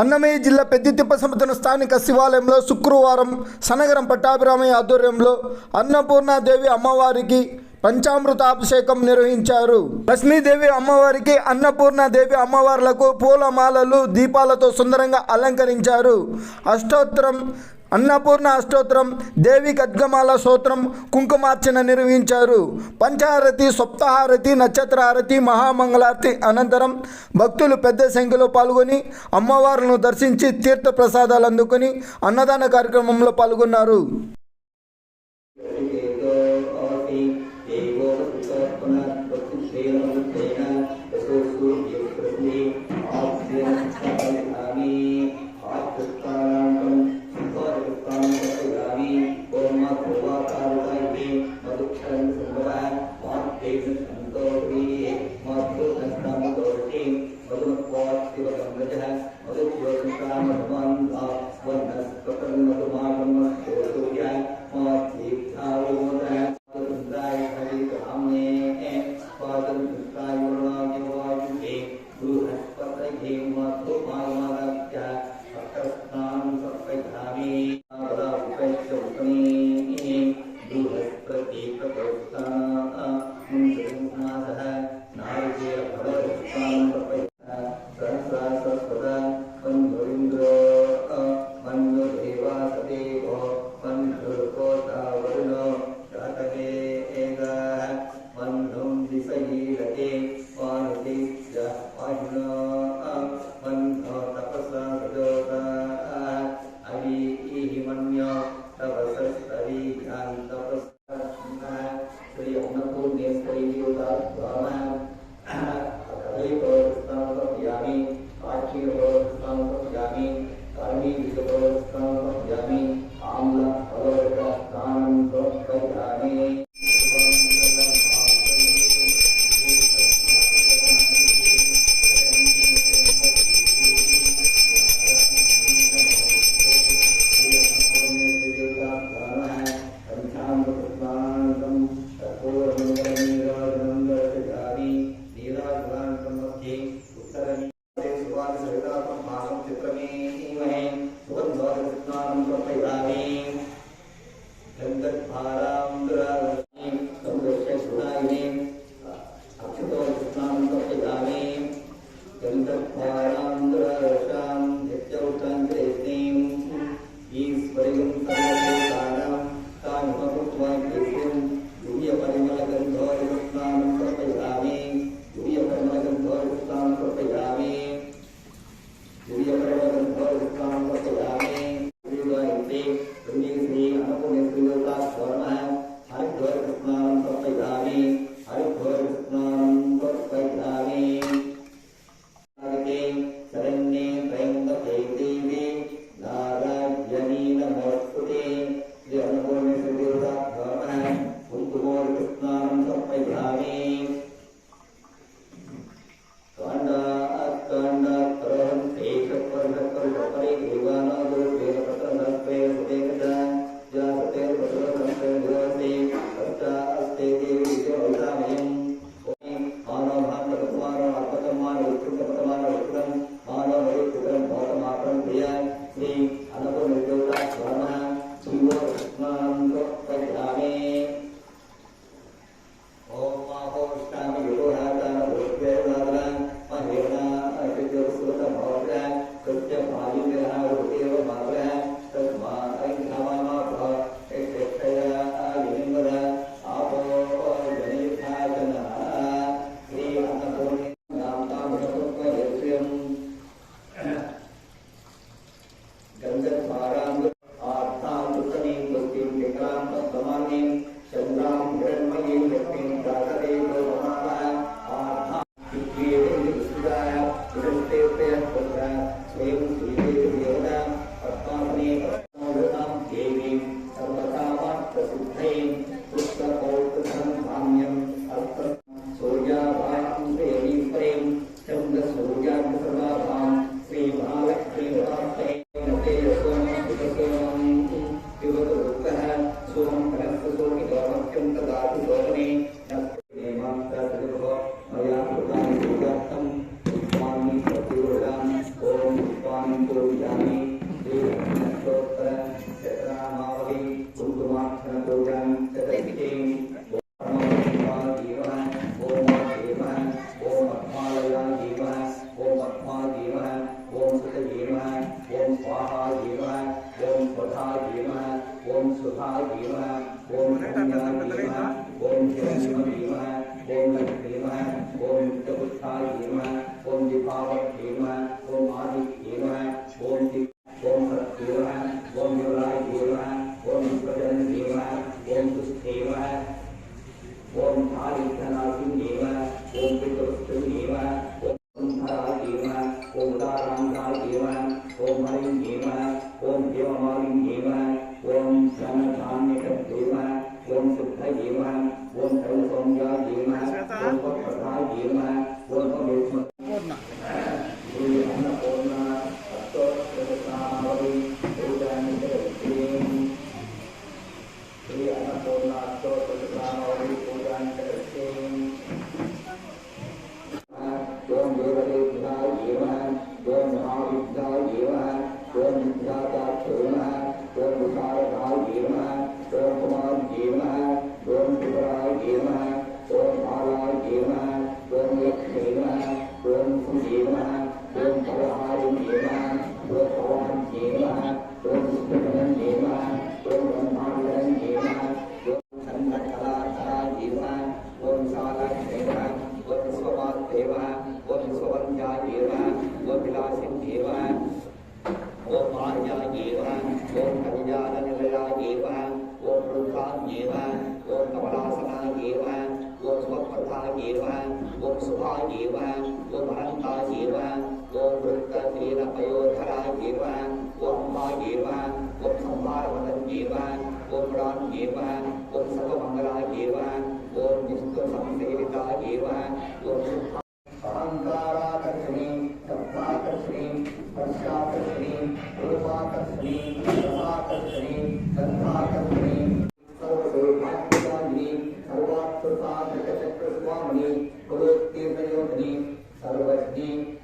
అన్నమయ్య జిల్లా పెద్దితిప్ప సముద్రం స్థానిక శివాలయంలో శుక్రవారం సనగరం పట్టాభిరామయ్య ఆధ్వర్యంలో అన్నపూర్ణాదేవి అమ్మవారికి పంచామృత అభిషేకం నిర్వహించారు. లక్ష్మీదేవి అమ్మవారికి అన్నపూర్ణాదేవి అమ్మవార్లకు పూలమాలలు దీపాలతో సుందరంగా అలంకరించారు. అష్టోత్తరం అన్నపూర్ణ అష్టోత్తరం దేవి ఖడ్గమాల స్తోత్రం కుంకుమార్చన నిర్వహించారు. పంచారతి సప్తహారతి నక్షత్రహారతి మహామంగళారతి అనంతరం భక్తులు పెద్ద సంఖ్యలో పాల్గొని అమ్మవారులను దర్శించి తీర్థ ప్రసాదాలు అందుకొని అన్నదాన కార్యక్రమంలో పాల్గొన్నారు. khó chịu ha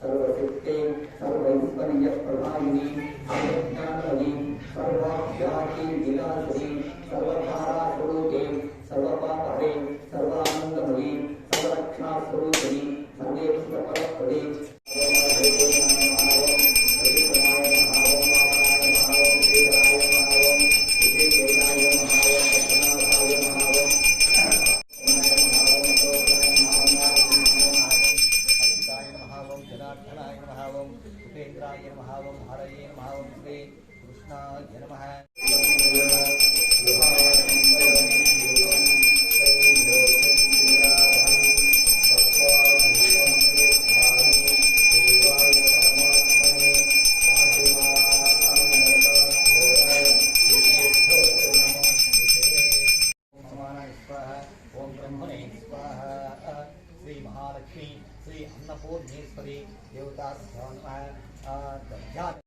सर्वशक्ते सर्वैश्वर्यप्रभायिनी सर्वज्ञानयी सर्वाख्याति विलासयी 然后，来啊，等一下。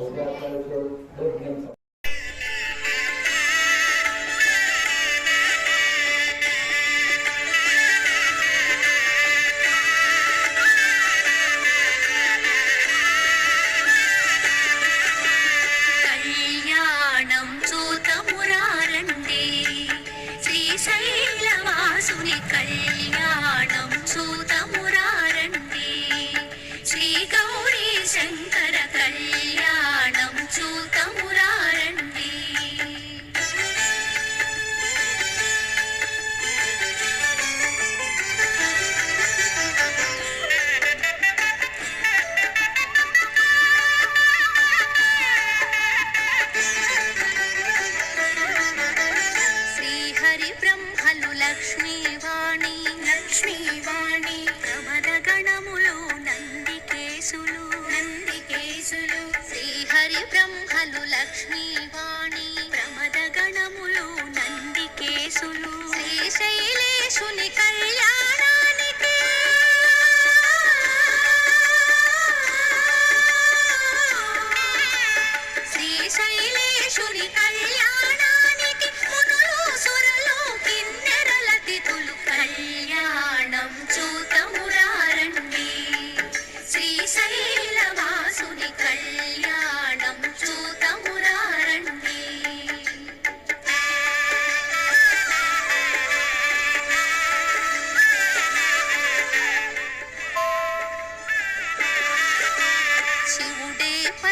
So we gotta try to work, work them Srihari బ్రహ్మలు Lakshmivani. Lakshmivani. ప్రమద గణములు నందికేశులు. నందికేశులు శ్రీహరి బ్రహ్మలు లక్ష్మీవాణి. ప్రమద గణములు నందికేశులు శ్రీశైలేశుని కళ్యాణానికి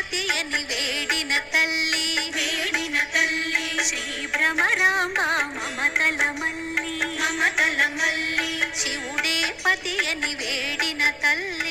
శివుడే వేడిన తల్లి వేడిన తల్లి శ్రీ భ్రమరాంబ మమతల మల్లి మమతల మల్లి శివుడే పతియని వేడిన తల్లి.